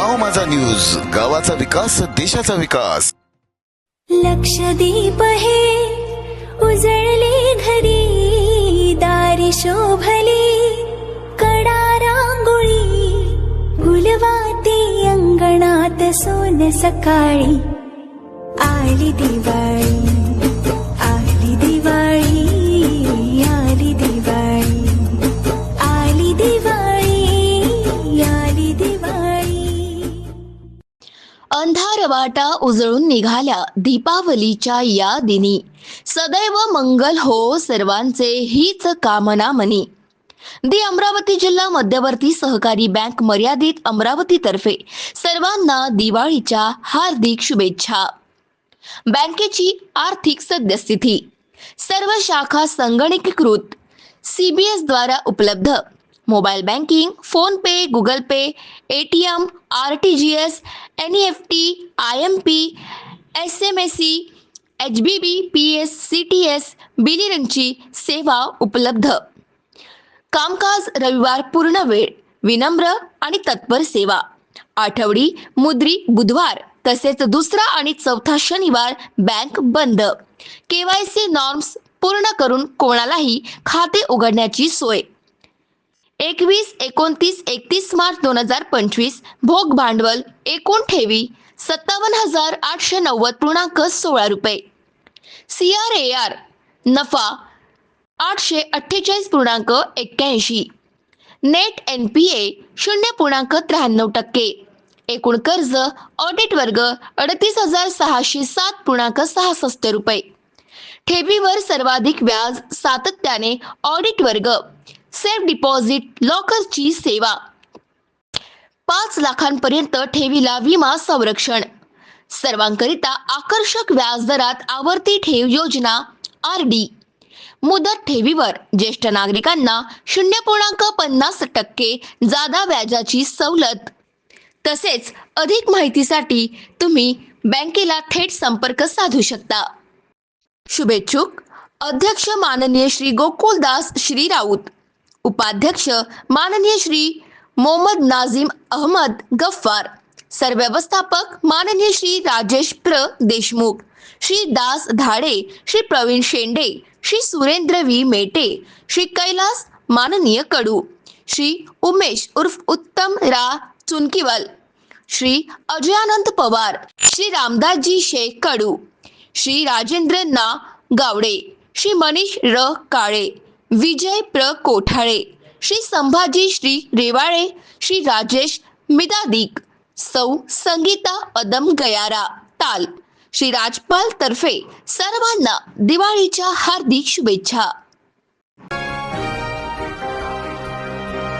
गाव माझा न्यूज गावाचा विकास देशाचा विकास. लक्षदीप हे उजळले घरी दारी शोभले कडा रांगोळी गुलवाते अंगणात सोन सकाळी आली दिवाळी. अंधार वाटा उजळून निघाल्या दीपावलीच्या या दिनी. सदैव मंगल हो सर्वांचे हीच कामना मनी दी अमरावती जिल्हा मध्यवर्ती सहकारी बँक मर्यादित अमरावतीतर्फे सर्वांना दिवाळीच्या हार्दिक शुभेच्छा. बँकेची आर्थिक सद्यस्थिती. सर्व शाखा संगणकीकृत. सीबीएस द्वारा उपलब्ध. Mobile banking PhonePe Google pay A T M R T G S N E F T I M P S M S C H B B P S C T S बिलिरंगची सेवा उपलब्ध. कामकाज रविवार पूर्ण वेळ विनम्र आणि तत्पर सेवा. आठवडी मुद्री बुधवार तसेच दुसरा आणि चौथा शनिवार बँक बंद. केवायसी नॉर्म्स पूर्ण करून कोणालाही खाते उघडण्याची सोय. एकवीस एकोणतीस एकतीस मार्च दोन हजार पंचवीस भोग भांडवल एकूण ठेवी सत्तावन्न हजार आठशे नव्वद पूर्णांक सोळा रुपये. सी आर ए आर नफा आठशे अठ्ठेचाळीस पूर्णांक एक्क्याऐंशी. नेट एन पी ए शून्य पूर्णांक त्र्याण्णव टक्के. एकूण कर्ज ऑडिट वर्ग अडतीस हजार सहाशे सात पूर्णांक सहासष्ट रुपये. ठेवीवर सर्वाधिक व्याज सातत्याने ऑडिट वर्ग सेफ डिपॉझिट लॉकरची सेवा. पाच लाखांपर्यंत ठेवीला विमा संरक्षण. सर्वांकरिता आकर्षक व्याजदरात आवर्ती ठेव योजना आर डी. मुदत ठेवीवर ज्येष्ठ नागरिकांना शून्य पूर्णांक पन्नास टक्के जादा व्याजाची सवलत. तसेच अधिक माहितीसाठी तुम्ही बँकेला थेट संपर्क साधू शकता. शुभेच्छुक. अध्यक्ष माननीय श्री गोकुलदास श्री राऊत. उपाध्यक्ष माननीय श्री मोहम्मद नाझीम अहमद गफ्फार सरव्यवस्थापक माननीय श्री राजेश प्र देशमुख श्री दास धाडे श्री प्रवीण शेंडे श्री सुरेंद्र वी मेटे श्री कैलास माननीय कडू श्री उमेश उर्फ उत्तम रा चुनकीवाल श्री अजयानंद पवार श्री रामदासजी शेख कडू श्री राजेंद्र ना गावडे श्री मनीष र काळे विजय प्र. कोठाळे श्री संभाजी श्री रेवाळे श्री राजेश मिदादिक सौ संगीता अदम गयारा ताल श्री राजपाल तर्फे सर्वांना दिवाळीच्या हार्दिक शुभेच्छा.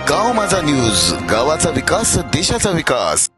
गाव माझा न्यूज गावाचा विकास देशाचा विकास.